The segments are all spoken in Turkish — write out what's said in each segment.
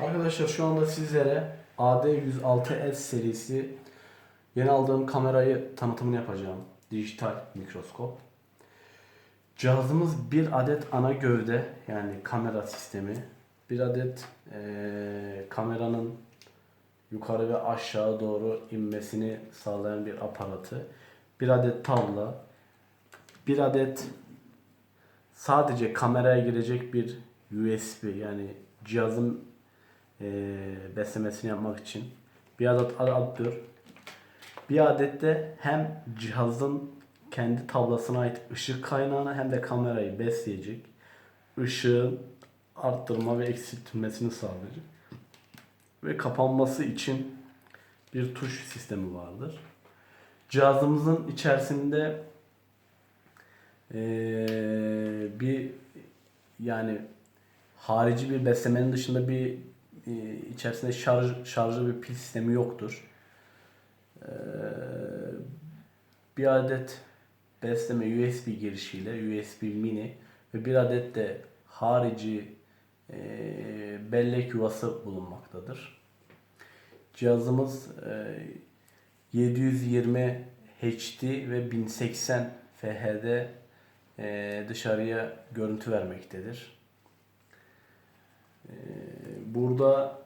Arkadaşlar şu anda sizlere AD106S serisi yeni aldığım kamerayı tanıtımını yapacağım. Dijital mikroskop. Cihazımız bir adet ana gövde yani kamera sistemi. Bir adet eee, kameranın yukarı ve aşağı doğru inmesini sağlayan bir aparatı. Bir adet tavla. Bir adet sadece kameraya girecek bir USB yani cihazın eee beslemesini yapmak için. Bir adet adaptör bir adet de hem cihazın kendi tablasına ait ışık kaynağını hem de kamerayı besleyecek. Işığın arttırma ve eksiltmesini sağlayacak. Ve kapanması için bir tuş sistemi vardır. Cihazımızın içerisinde eee, bir yani harici bir beslemenin dışında bir e, içerisinde şarj şarjlı bir pil sistemi yoktur. Eee, bir adet besleme USB girişiyle USB mini ve bir adet de harici eee, bellek yuvası bulunmaktadır. Cihazımız eee, 720 HD ve 1080 FHD eee, dışarıya görüntü vermektedir. Burada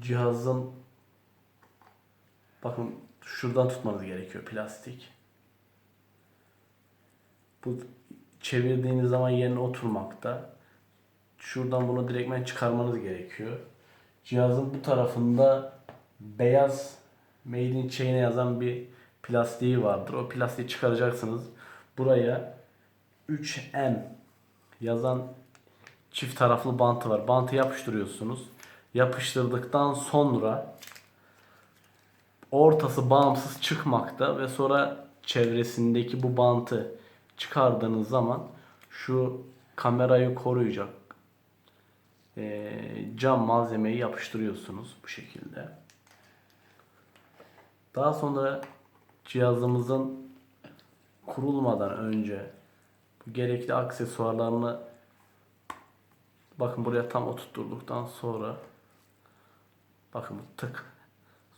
cihazın bakın şuradan tutmanız gerekiyor plastik. Bu çevirdiğiniz zaman yerine oturmakta. Şuradan bunu direktmen çıkarmanız gerekiyor. Cihazın bu tarafında beyaz Made in China yazan bir plastiği vardır. O plastiği çıkaracaksınız. Buraya 3M yazan çift taraflı bantı var. Bantı yapıştırıyorsunuz. Yapıştırdıktan sonra ortası bağımsız çıkmakta ve sonra çevresindeki bu bantı çıkardığınız zaman şu kamerayı koruyacak eee, cam malzemeyi yapıştırıyorsunuz bu şekilde. Daha sonra cihazımızın kurulmadan önce gerekli aksesuarlarını bakın buraya tam oturtturduktan sonra bakın tık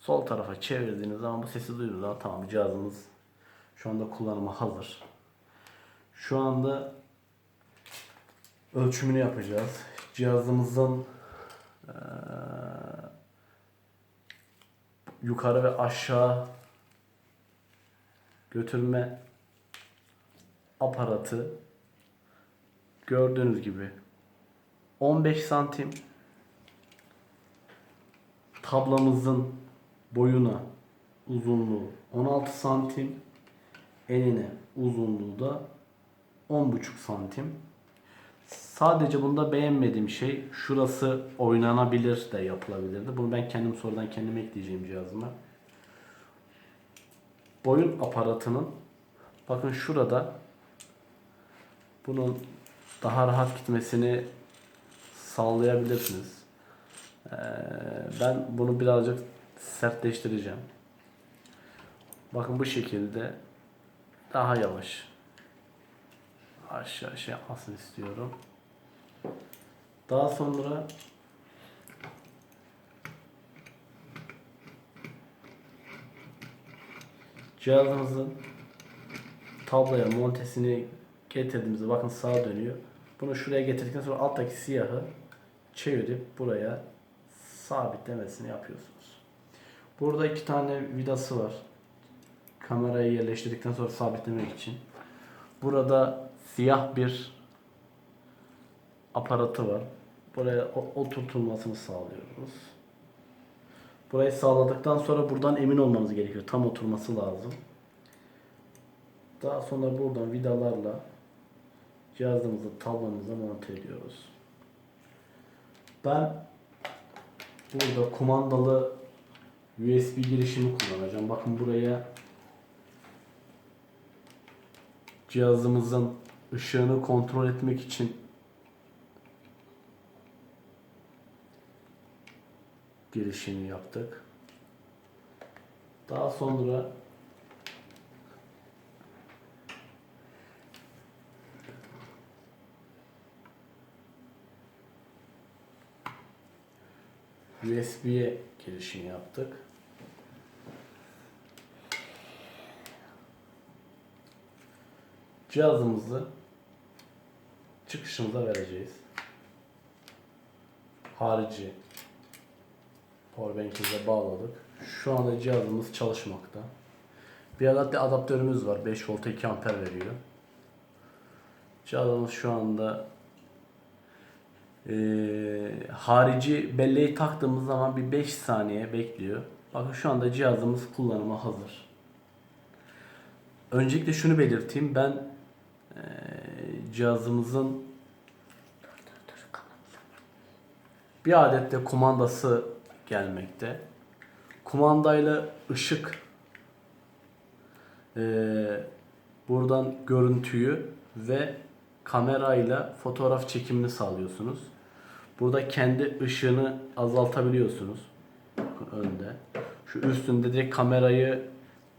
sol tarafa çevirdiğiniz zaman bu sesi duyduğunuz zaman tamam cihazımız şu anda kullanıma hazır. Şu anda ölçümünü yapacağız. Cihazımızın eee, yukarı ve aşağı götürme aparatı gördüğünüz gibi 15 santim tablamızın boyuna uzunluğu 16 santim enine uzunluğu da 10,5 santim. Sadece bunda beğenmediğim şey şurası oynanabilir de yapılabilirdi. Bunu ben kendim sonradan kendim ekleyeceğim cihazıma. Boyun aparatının bakın şurada bunun daha rahat gitmesini sağlayabilirsiniz. Ee, ben bunu birazcık sertleştireceğim. Bakın bu şekilde daha yavaş aşağı şey yapmasını istiyorum. Daha sonra cihazımızın tabloya montesini getirdiğimizde bakın sağa dönüyor. Bunu şuraya getirdikten sonra alttaki siyahı çevirip buraya sabitlemesini yapıyorsunuz. Burada iki tane vidası var. Kamerayı yerleştirdikten sonra sabitlemek için. Burada siyah bir aparatı var. Buraya oturtulmasını sağlıyoruz. Burayı sağladıktan sonra buradan emin olmanız gerekiyor. Tam oturması lazım. Daha sonra buradan vidalarla cihazımızı tablomuza monte ediyoruz. Ben burada kumandalı USB girişimi kullanacağım. Bakın buraya cihazımızın ışığını kontrol etmek için girişini yaptık. Daha sonra USB'ye girişini yaptık. Cihazımızı çıkışımıza vereceğiz. Harici powerbank'imize bağladık. Şu anda cihazımız çalışmakta. Bir adet de adaptörümüz var. 5 volt 2 amper veriyor. Cihazımız şu anda harici belleği taktığımız zaman bir 5 saniye bekliyor. Bakın şu anda cihazımız kullanıma hazır. Öncelikle şunu belirteyim. Ben eee, cihazımızın bir adet de kumandası gelmekte. Kumandayla ışık eee, buradan görüntüyü ve kamerayla fotoğraf çekimini sağlıyorsunuz. Burada kendi ışığını azaltabiliyorsunuz. Önde. Şu üstünde direkt kamerayı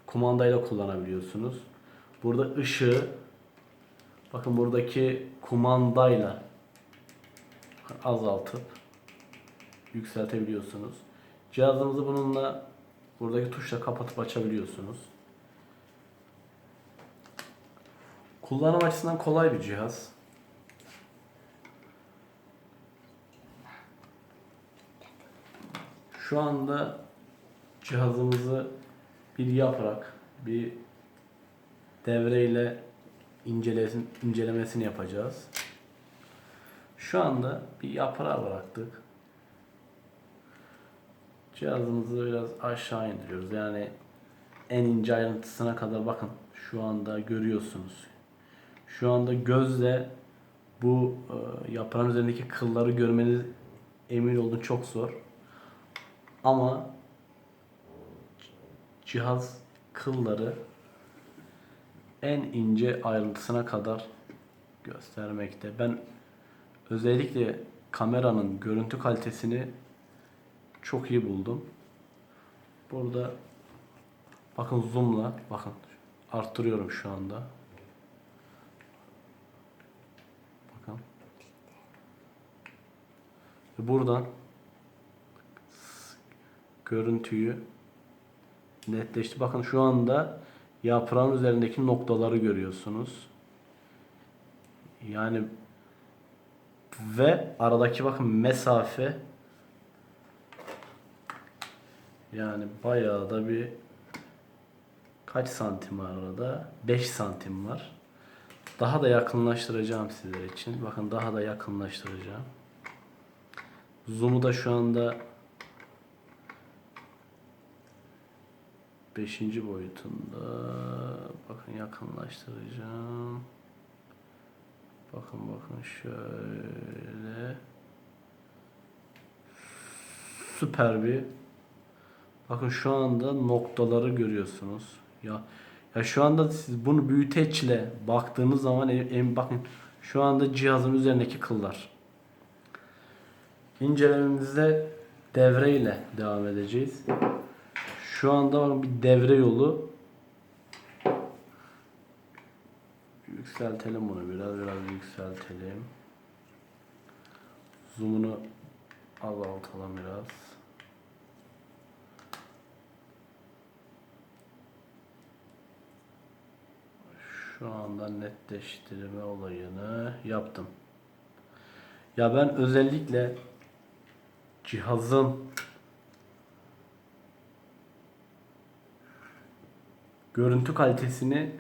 kumandayla kullanabiliyorsunuz. Burada ışığı bakın buradaki kumandayla azaltıp yükseltebiliyorsunuz. Cihazınızı bununla buradaki tuşla kapatıp açabiliyorsunuz. Kullanım açısından kolay bir cihaz. Şu anda cihazımızı bir yaprak, bir devreyle incelesin, incelemesini yapacağız. Şu anda bir yaprağı bıraktık. Cihazımızı biraz aşağı indiriyoruz. Yani en ince ayrıntısına kadar bakın. Şu anda görüyorsunuz. Şu anda gözle bu e, yaprağın üzerindeki kılları görmeniz emin olun çok zor. Ama cihaz kılları en ince ayrıntısına kadar göstermekte. Ben özellikle kameranın görüntü kalitesini çok iyi buldum. Burada bakın zoom'la bakın arttırıyorum şu anda. Bakın. Buradan görüntüyü netleşti. Bakın şu anda yaprağın üzerindeki noktaları görüyorsunuz. Yani ve aradaki bakın mesafe yani bayağı da bir kaç santim arada? 5 santim var. Daha da yakınlaştıracağım sizler için. Bakın daha da yakınlaştıracağım. Zoom'u da şu anda 5. boyutunda. Bakın yakınlaştıracağım. Bakın bakın şöyle. Süper bir Bakın şu anda noktaları görüyorsunuz. Ya ya şu anda siz bunu büyüteçle baktığınız zaman en, bakın şu anda cihazın üzerindeki kıllar. İncelememizde devreyle devam edeceğiz. Şu anda bakın bir devre yolu. Yükseltelim bunu biraz biraz yükseltelim. Zoom'unu azaltalım biraz. Şu anda netleştirme olayını yaptım. Ya ben özellikle cihazın görüntü kalitesini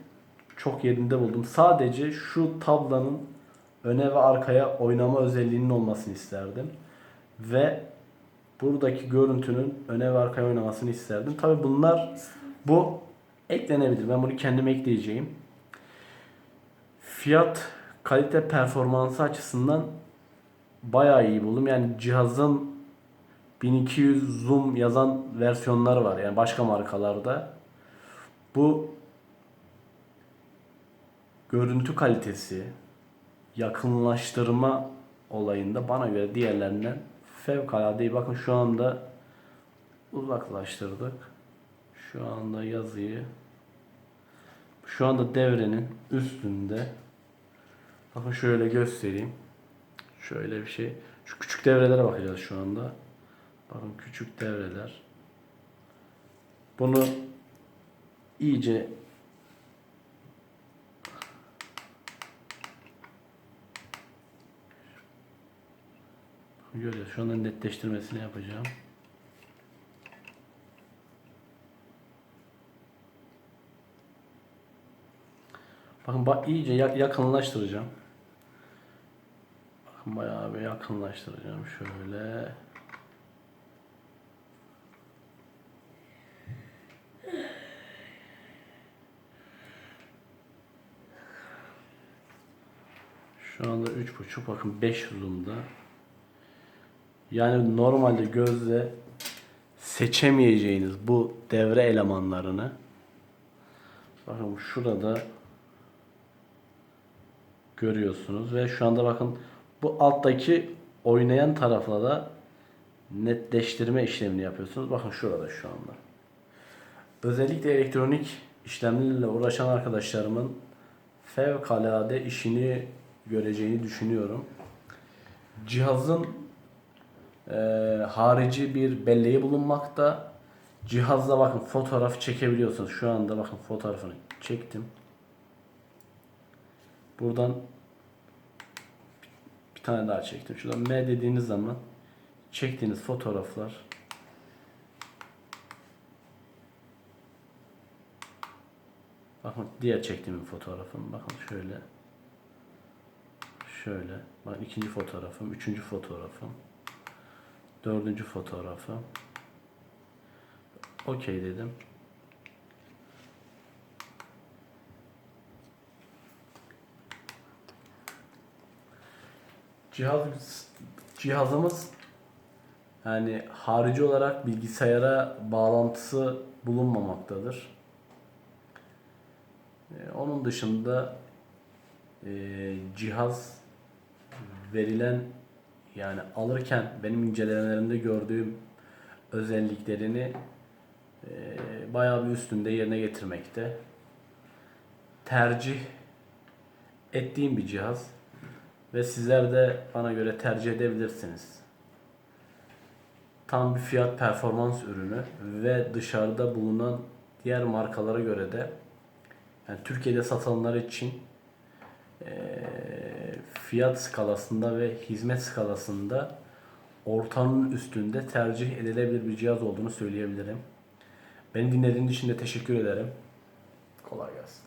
çok yerinde buldum. Sadece şu tablanın öne ve arkaya oynama özelliğinin olmasını isterdim. Ve buradaki görüntünün öne ve arkaya oynamasını isterdim. Tabi bunlar bu eklenebilir. Ben bunu kendim ekleyeceğim. Fiyat kalite performansı açısından bayağı iyi buldum. Yani cihazın 1200 zoom yazan versiyonlar var. Yani başka markalarda. Bu görüntü kalitesi, yakınlaştırma olayında bana göre diğerlerinden fevkalade iyi. Bakın şu anda uzaklaştırdık. Şu anda yazıyı şu anda devrenin üstünde bakın şöyle göstereyim. Şöyle bir şey. Şu küçük devrelere bakacağız şu anda. Bakın küçük devreler. Bunu iyice Görüyoruz. Şu anda netleştirmesini yapacağım. Bakın bak iyice ya- yakınlaştıracağım. Bakın bayağı bir yakınlaştıracağım şöyle. Şu anda 3.5 bakın 5 zoom'da. Yani normalde gözle seçemeyeceğiniz bu devre elemanlarını bakın şurada görüyorsunuz ve şu anda bakın bu alttaki oynayan tarafla da netleştirme işlemini yapıyorsunuz. Bakın şurada şu anda. Özellikle elektronik işlemlerle uğraşan arkadaşlarımın fevkalade işini göreceğini düşünüyorum. Cihazın e, harici bir belleği bulunmakta. Cihazla bakın fotoğraf çekebiliyorsunuz. Şu anda bakın fotoğrafını çektim. Buradan bir tane daha çektim. Şuradan M dediğiniz zaman çektiğiniz fotoğraflar Bakın diğer çektiğim fotoğrafım. Bakın şöyle. Şöyle. Bakın ikinci fotoğrafım. Üçüncü fotoğrafım. Dördüncü fotoğrafım. Okey dedim. Cihaz cihazımız yani harici olarak bilgisayara bağlantısı bulunmamaktadır. Ee, onun dışında e, cihaz verilen yani alırken benim incelemelerimde gördüğüm özelliklerini e, bayağı bir üstünde yerine getirmekte. Tercih ettiğim bir cihaz ve sizler de bana göre tercih edebilirsiniz. Tam bir fiyat performans ürünü ve dışarıda bulunan diğer markalara göre de yani Türkiye'de satılanlar için eee, fiyat skalasında ve hizmet skalasında ortanın üstünde tercih edilebilir bir cihaz olduğunu söyleyebilirim. Beni dinlediğiniz için de teşekkür ederim. Kolay gelsin.